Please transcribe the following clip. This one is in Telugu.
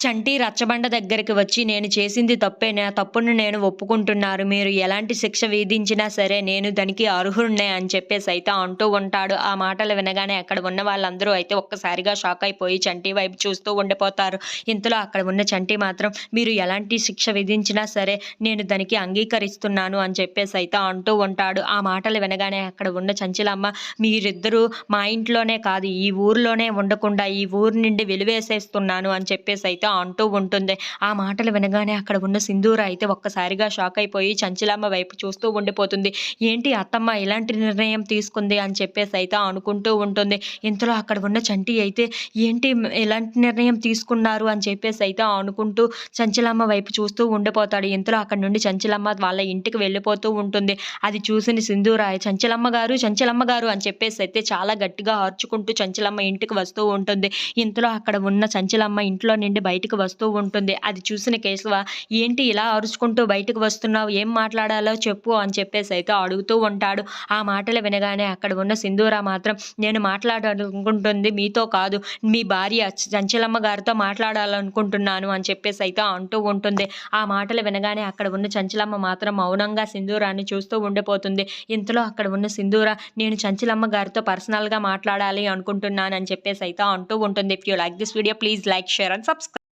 చంటి రచ్చబండ దగ్గరికి వచ్చి నేను చేసింది తప్పే నా తప్పును నేను ఒప్పుకుంటున్నారు. మీరు ఎలాంటి శిక్ష విధించినా సరే నేను దానికి అర్హుడినే అని చెప్పేసి అయితే అంటూ ఉంటాడు. ఆ మాటలు వినగానే అక్కడ ఉన్న వాళ్ళందరూ అయితే ఒక్కసారిగా షాక్ అయిపోయి చంటి వైపు చూస్తూ ఉండిపోతారు. ఇంతలో అక్కడ ఉన్న చంటి మాత్రం మీరు ఎలాంటి శిక్ష విధించినా సరే నేను దానికి అంగీకరిస్తున్నాను అని చెప్పేసి అయితే అంటూ ఉంటాడు. ఆ మాటలు వినగానే అక్కడ ఉన్న చంచలమ్మ మీరిద్దరూ మా ఇంట్లోనే కాదు ఈ ఊరిలోనే ఉండకుండా ఈ ఊరు నుండి వెలివేసేస్తున్నాను అని చెప్పేసి అయితే అంటూ ఉంటుంది. ఆ మాటలు వినగానే అక్కడ ఉన్న సింధూర అయితే ఒక్కసారిగా షాక్ అయిపోయి చంచలమ్మ వైపు చూస్తూ ఉండిపోతుంది. ఏంటి అత్తమ్మ ఇలాంటి నిర్ణయం తీసుకుంది? అని చెప్పేసి అయితే అనుకుంటూ ఉంటుంది. ఇంతలో అక్కడ ఉన్న చంటి అయితే ఏంటి ఎలాంటి నిర్ణయం తీసుకున్నారు? అని చెప్పేసి అయితే అనుకుంటూ చంచలమ్మ వైపు చూస్తూ ఉండిపోతాడు. ఇంతలో అక్కడ నుండి చంచలమ్మ వాళ్ళ ఇంటికి వెళ్ళిపోతూ ఉంటుంది. అది చూసిన సింధూరాయ చంచలమ్మ గారు చంచలమ్మ గారు అని చెప్పేసి అయితే చాలా గట్టిగా ఆర్చుకుంటూ చంచలమ్మ ఇంటికి వస్తూ ఉంటుంది. ఇంతలో అక్కడ ఉన్న చంచలమ్మ ఇంట్లో నుండి బయటకు వస్తూ ఉంటుంది. అది చూసిన కేశవ ఏంటి ఇలా అరుచుకుంటూ బయటకు వస్తున్నావు? ఏం మాట్లాడాలో చెప్పు అని చెప్పేసి అయితే అడుగుతూ ఉంటాడు. ఆ మాటలు వినగానే అక్కడ ఉన్న సింధూర మాత్రం నేను మాట్లాడాలనుకుంటుంది మీతో కాదు. మీ భార్య చంచలమ్మ గారితో మాట్లాడాలనుకుంటున్నాను అని చెప్పేసి అయితే అంటూ ఉంటుంది. ఆ మాటలు వినగానే అక్కడ ఉన్న చంచలమ్మ మాత్రం మౌనంగా సింధూరాన్ని చూస్తూ ఉండిపోతుంది. ఇంతలో అక్కడ ఉన్న సింధూర నేను చంచలమ్మ గారితో పర్సనల్గా మాట్లాడాలి అనుకుంటున్నాను అని చెప్పేసి అయితే అంటూ ఉంటుంది. If you like this video please like share and subscribe